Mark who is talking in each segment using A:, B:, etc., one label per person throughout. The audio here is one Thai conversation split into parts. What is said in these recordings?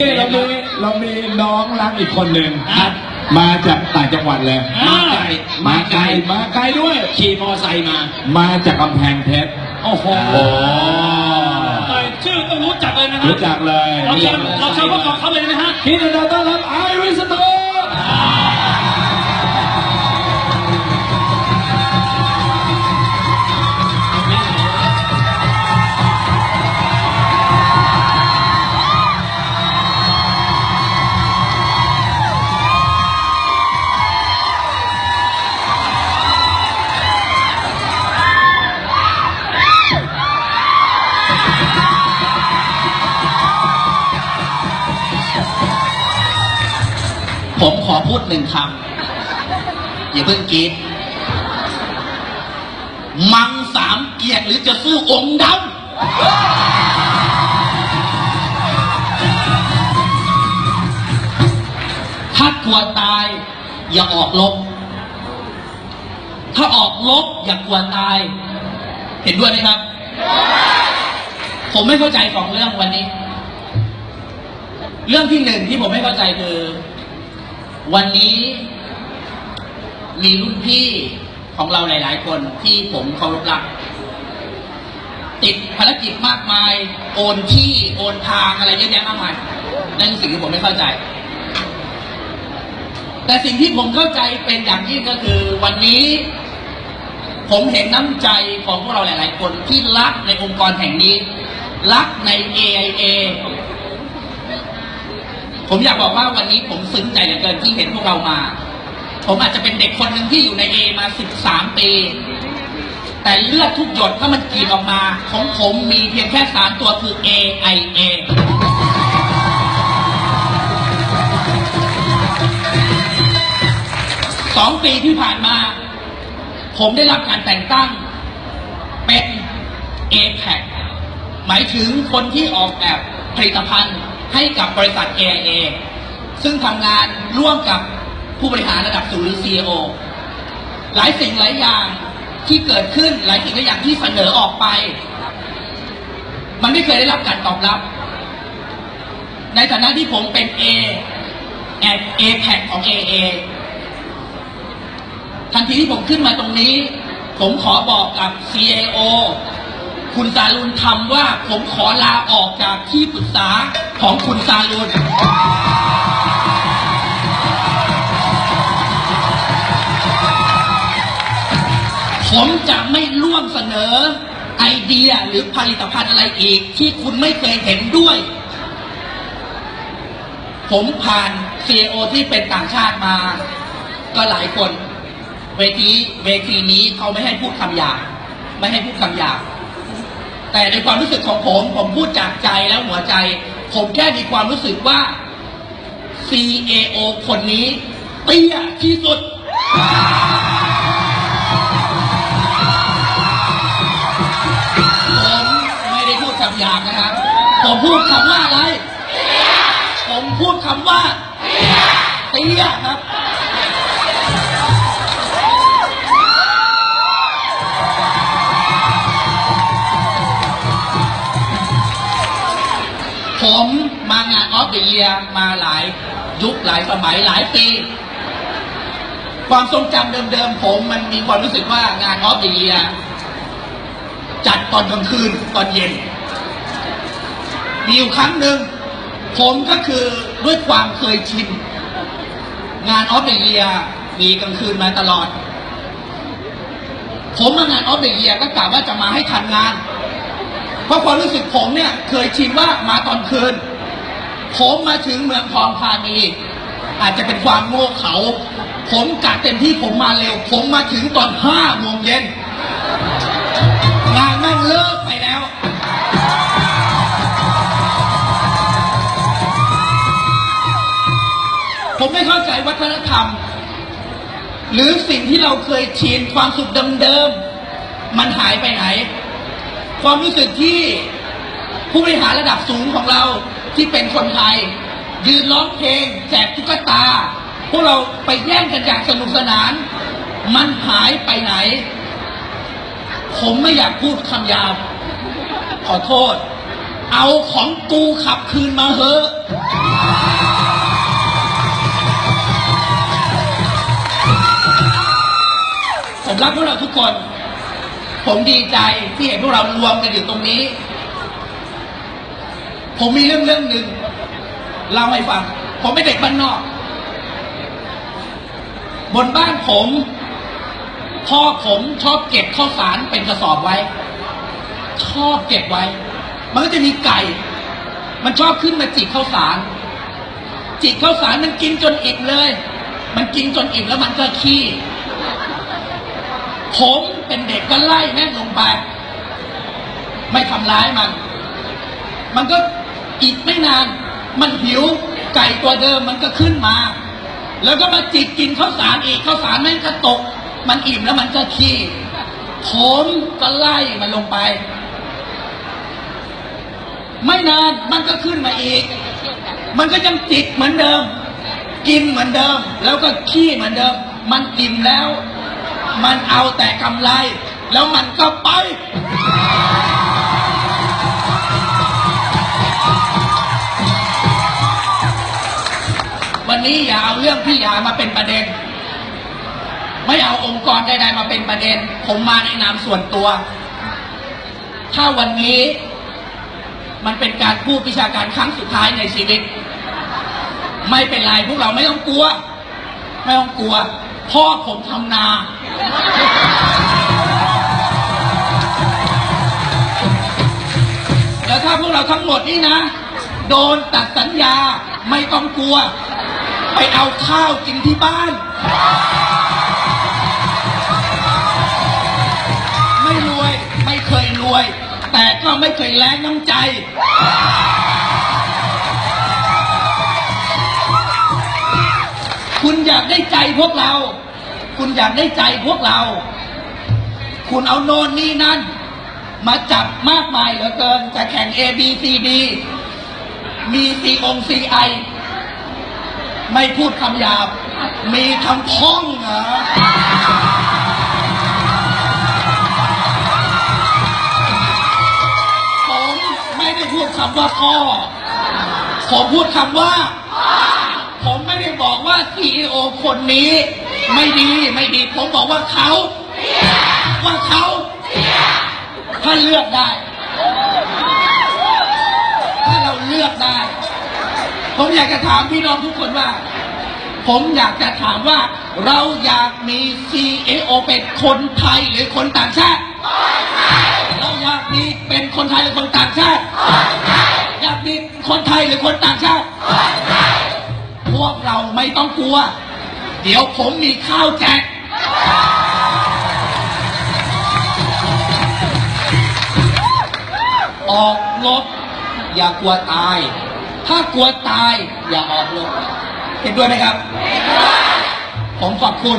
A: นี่เรามีเรามีน้องรักอีกคนหนึ่ง
B: ครับ
A: มาจากต่างจังหวัดเลย
B: มาไกล
A: มาไกลมาไกลด้วย
B: ขี่มอไซค์มา
A: มาจากกำแพงเพชร
B: โอ้โห
A: โอ้
B: เอ่ยชื่อต้องรู้จักเลยนะครั
A: รู้จักเลย
B: เราเชิญเราเชิญพวกเขาเลยได้ไหมฮะ
A: คิดดูต้อนรับไอริสโต
C: ผมขอพูดหนึ่งคำ อย่าเพิ่งกรีดมังสามเกียรติหรือจะสู้องค์ดำ ถ้ากลัวตาย อย่าออกลบ ถ้าออกลบอย่ากลัวตาย เห็นด้วยไหมครับ ผมไม่เข้าใจสองเรื่องวันนี้ เรื่องที่หนึ่งที่ผมไม่เข้าใจคือ วันนี้มีรุ่นพี่ของเราหลาย ๆ คนที่ผมเคารพรัก ติดภารกิจมากมาย โอนที่โอนทางอะไรเยอะแยะมากมายนั่นสิ่งที่ผมไม่เข้าใจ แต่สิ่งที่ผมเข้าใจเป็นอย่างยิ่งก็คือ วันนี้ ผมเห็นน้ำใจของพวกเราหลาย ๆ คนที่รักในองค์กรแห่งนี้ รักใน AIA ผมอยากบอกว่าวันนี้ผมซึ้งใจเหลือเกินที่เห็นพวกเรามา ผมอาจจะเป็นเด็กคนหนึ่งที่อยู่ใน A มา 13 ปี แต่เลือดทุกหยดถ้ามันกรีดออกมา ของผมมีเพียงแค่สามตัวคือ A I A สองปีที่ผ่านมา ผมได้รับการแต่งตั้ง เป็น a p a c หมายถึงคนที่ออกแบบผลิตภัณฑ์ ให้กับบริษัท AIA ซึ่งทำงานร่วมกับผู้บริหารระดับสูงหรือ CEO หลายสิ่งหลายอย่างที่เกิดขึ้นหลายสิ่งหลายอย่างที่เสนอออกไป มันไม่เคยได้รับการตอบรับ ในฐานะที่ผมเป็น A แอ A p a c ของ AA ทันทีที่ผมขึ้นมาตรงนี้ ผมขอบอกกับ CAO คุณซาลุนทำว่าผมขอลาออกจากที่ปรึกษา ของคุณซาลุนผมจะไม่ร่วมเสนอไอเดียหรือผลิตภัณฑ์อะไรอีก ที่คุณไม่เคยเห็นด้วย ผมผ่าน CEO ที่เป็นต่างชาติมา ก็หลายคน เวทีเวทีนี้เขาไม่ให้พูดคำหยาบไม่ให้พูดคำหยาบแต่ในความรู้สึกของผม ผมพูดจากใจแล้วหัวใจ ผมแค่มีความรู้สึกว่า CAO คนนี้ เตี้ยที่สุด ผมไม่ได้พูดคำหยาบนะครับ ผมพูดคำว่าอะไร ผมพูดคำว่า เตี้ยครับ มางานออฟเด e เยียมาหลายยุคหลายสมัยหลายปีความทรงจำเดิมๆผมมันมีความรู้สึกว่างานออฟเดเยียจัดตอนกลางคืนตอนเย็น มีอยู่ครั้งหนึ่ง ผมก็คือด้วยความเคยชิน งานออฟเดเยียมีกลางคืนมาตลอด ผมมางานออฟเดเยียก็กะว่าจะมาให้ทันงาน เพราะความรู้สึกผมเนี่ย เคยชินว่ามาตอนคืน ผมมาถึงเมืองทองธานี อาจจะเป็นความโง่เขา ผมกะเต็มที่ผมมาเร็ว ผมมาถึงตอนห้าโมงเย็นงานแม่งเลิกไปแล้ว ผมไม่เข้าใจวัฒนธรรม หรือสิ่งที่เราเคยชินความสุขเดิมๆมันหายไปไหน ความรู้สึกที่ผู้บริหารระดับสูงของเรา ที่เป็นคนไทย ยืนร้องเพลงแจกตุ๊กตา พวกเราไปแย่งกันอย่างสนุกสนาน มันหายไปไหน ผมไม่อยากพูดคำยาว ขอโทษ เอาของกูขับคืนมาเถอะผมรักพวกเราทุกคน ผมดีใจที่เห็นพวกเรารวมกันอยู่ตรงนี้ ผมมีเรื่องเรื่องหนึ่งเล่าให้ฟัง ผมเป็นเด็กบ้านนอก บนบ้านผมพ่อผมชอบเก็บข้าวสารเป็นกระสอบไว้ ชอบเก็บไว้ มันก็จะมีไก่ มันชอบขึ้นมาจิกข้าวสาร จิกข้าวสารมันกินจนอิ่มเลย มันกินจนอิ่มแล้วมันก็ขี้ ผมเป็นเด็กก็ไล่แม่งลงไป ไม่ทำร้ายมัน มันก็ อีกไม่นาน มันหิวไก่ตัวเดิมมันก็ขึ้นมา แล้วก็มาจิกกินข้าวสารอีกข้าวสารแม่งก็ตก มันอิ่มแล้วมันก็ขี้ผมก็ไล่มันลงไป ไม่นานมันก็ขึ้นมาอีก มันก็ยังจิกเหมือนเดิม กินเหมือนเดิม แล้วก็ขี้เหมือนเดิม มันอิ่มแล้ว มันเอาแต่กำไร แล้วมันก็ไป วันนี้อย่าเอาเรื่องพี่ยามาเป็นประเด็น ไม่เอาองค์กรใดๆมาเป็นประเด็น ผมมาในนามส่วนตัว ถ้าวันนี้มันเป็นการพูดวิชาการครั้งสุดท้ายในชีวิต ไม่เป็นไรพวกเราไม่ต้องกลัว ไม่ต้องกลัว พ่อผมทำนาแล้วถ้าพวกเราทั้งหมดนี่นะ โดนตัดสัญญาไม่ต้องกลัว ไปเอาข้าวกินที่บ้าน ไม่รวยไม่เคยรวย แต่ก็ไม่เคยแล้งน้ำใจ คุณอยากได้ใจพวกเรา คุณอยากได้ใจพวกเรา คุณเอาโน่นนี่นั่น มาจับมากมายเหลือเกิน จะแข่ง A B C D มี C อง C I ไม่พูดคำหยาบ มีคำพ้องเหรอผมไม่ได้พูดคำว่าพ่อผมพูดคำว่า ผมไม่ได้บอกว่า CEO คนนี้ ไม่ดีไม่ดี ผมบอกว่าเขาว่าเขาถ้าเลือกได้ ถ้าเราเลือกได้ ผมอยากจะถามพี่น้องทุกคนว่า ผมอยากจะถามว่า เราอยากมี CEO เป็นคนไทยหรือคนต่างชาติ เราอยากมีเป็นคนไทยหรือคนต่างชาติ อยากมีคนไทยหรือคนต่างชาติ พวกเราไม่ต้องกลัว เดี๋ยวผมมีข้าวแจกออกรบอย่ากลัวตาย ถ้ากลัวตายอย่าออกรบเห็นด้วยไหมครับ ผมขอบคุณ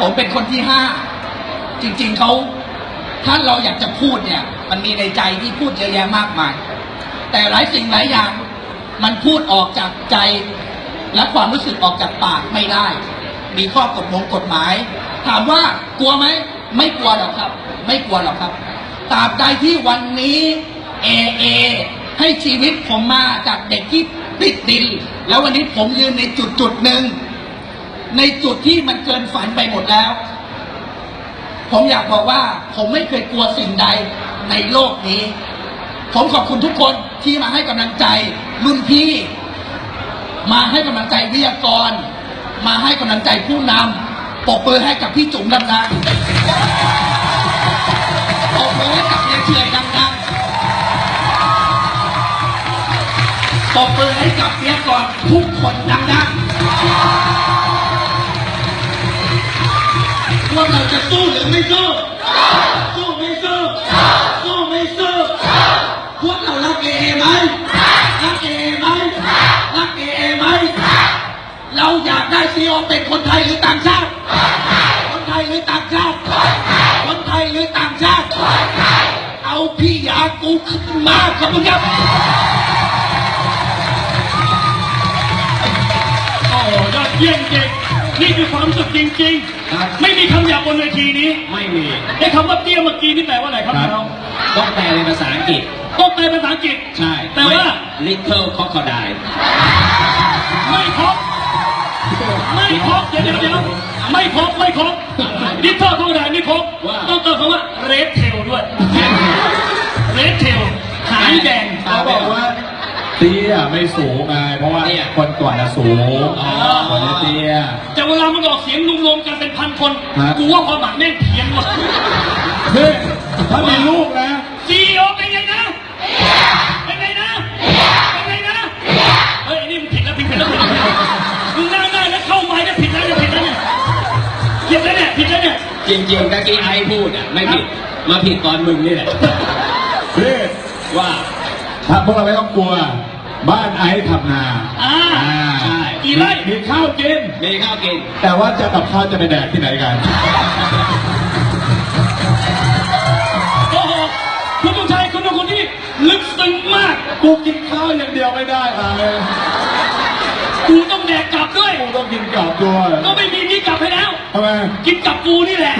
C: ผมเป็นคนที่ห้า จริงๆเขาถ้าเราอยากจะพูดเนี่ย มันมีในใจที่พูดเยอะแยะมากมาย แต่หลายสิ่งหลายอย่าง มันพูดออกจากใจ และความรู้สึกออกจากปากไม่ได้ มีข้อกฎหมงกฎหมาย ถามว่ากลัวไหม ไม่กลัวหรอกครับ ไม่กลัวหรอกครับตราบใดที่วันนี้เอเอ ให้ชีวิตผมมาจากเด็กที่ติดดิน แล้ววันนี้ผมยืนในจุดจุดหนึ่ง ในจุดที่มันเกินฝันไปหมดแล้ว ผมอยากบอกว่า ผมไม่เคยกลัวสิ่งใดในโลกนี้ ผมขอบคุณทุกคนที่มาให้กำลังใจรุ่นพี่ มาให้กำลังใจวิทยากร มาให้กำลังใจผู้นำปรบมือให้กับพี่จุ๋มดังๆปรบมือให้กับเฮียเฉยดัง ๆปรบมือให้กับวิทยากรทุกคนดังๆว่าเราจะสู้หรือไม่สู้สู้ไม่สู้สู้ไม่สู้พวกเรารักเอเอไหมรักเอเอไหมรักเอเอไหมเราอยากได้ซีโอเป็นคนไทยหรือต่างชาติคนไทยหรือต่างชาติคนไทยหรือต่างชาติเอาพี่ยากูขึ้นมาขอบคุณครับ
B: เยี่ยมจริงนี่คือความสุขจริงๆไม่มีคำหยาบบนเวทีนี้
A: ไม่มี
B: ไอ้คำว่าเตี้ยเมื่อกี้นี่แปลว่าอะไรครับน้อง
A: ต้แปลเป็นภาษาอังกฤษ
B: ต้แปลเป็นภาษาอังกฤษ
A: ใช่
B: แต่ว่า
A: little crocodile
B: ไม่ครบไม่ครบเดี๋ยวเดี๋ยวเดี๋ยวไม่ครบไม่ครบ Little ร์เท่าไหร่ไม่ครบต้องเติมคำว่า Retail ด้วย Retail หางแดง
D: เขาบอกว่า ตี้ยไม่สูงไงเพราะว่าคนก่อนน่ะสูงคนนี้เตี้ย
B: แต่เวลามันออกเสียงรวมๆกันเป็นพันคน
D: ฮะ
B: กูว่าความหมายแม่งเพี้ยนว่ะ
D: นี่ถ้ามีลูกนะ
B: ซีโอเป็นไงนะเป็นไงนะเป็นไงนะเฮ้ยไอ้นี่มึงผิดแล้วผิดแล้วผิดแล้วมึงหน้าหน้าแล้วเข้าไม้แล้วผิดแล้วเนี่ยผิดแล้วเนี่ยผิดแล้วเนี่ยผิดแล้วเนี่ย
A: จริงๆตะกี้ไอ้พูดอะไม่ผิด มาผิดตอนมึงนี่แหละ
D: นี่
A: ว่า
D: ถ้าพวกเราไม่ต้องกลัว บ้านไอซ์ทำนา
B: อ่า
A: ใช่
B: กี่ไร่
D: มีข้าวกิน
A: มีข้าวกิน
D: แต่ว่าจะกับข้าวจะไปแดกที่ไหนกัน
B: โอ้โหคุณผู้ชายคุณเป็นคนที่ลึกซึ้งมาก
D: กูกินข้าวอย่างเดียวไม่ได้อะเลย
B: กูต้องแดกกลับด้วย
D: กูต้องกินกลับด้วย
B: ก็ไม่มีที่กลับให้แล้ว
D: ทำไม
B: กินกับกูนี่แหละ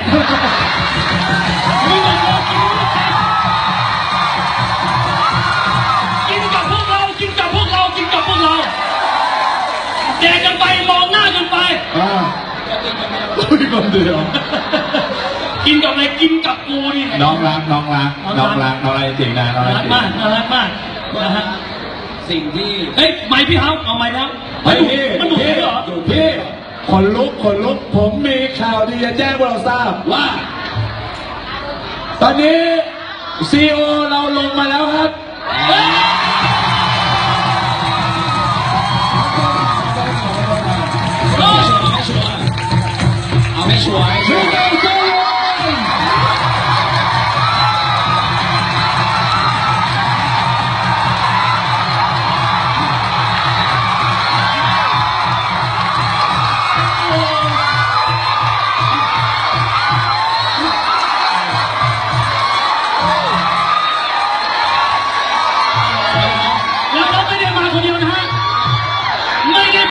B: เดี
D: ยว
B: กินกับอะไรกินกับกูนี่แหละ
D: น้องรักน้องรักน้องรักน้องรักจริงนะน้องรัก
B: น่ารัก
D: จริง
B: มากน่ารักมากนะฮะ
A: สิ่งที่
B: เฮ้ยไม่พี่เฮาเอาไม่แล้ว
D: เฮ้ย
B: มัน
D: พี่
B: ดุมันดุ
D: พี่
B: เหรอ
D: พี่ขนลุกขนลุกผมมีข่าวดีจะแจ้งพวกเราทราบ
A: ว่า
D: ตอนนี้ซีโอเราลงมาแล้วครับ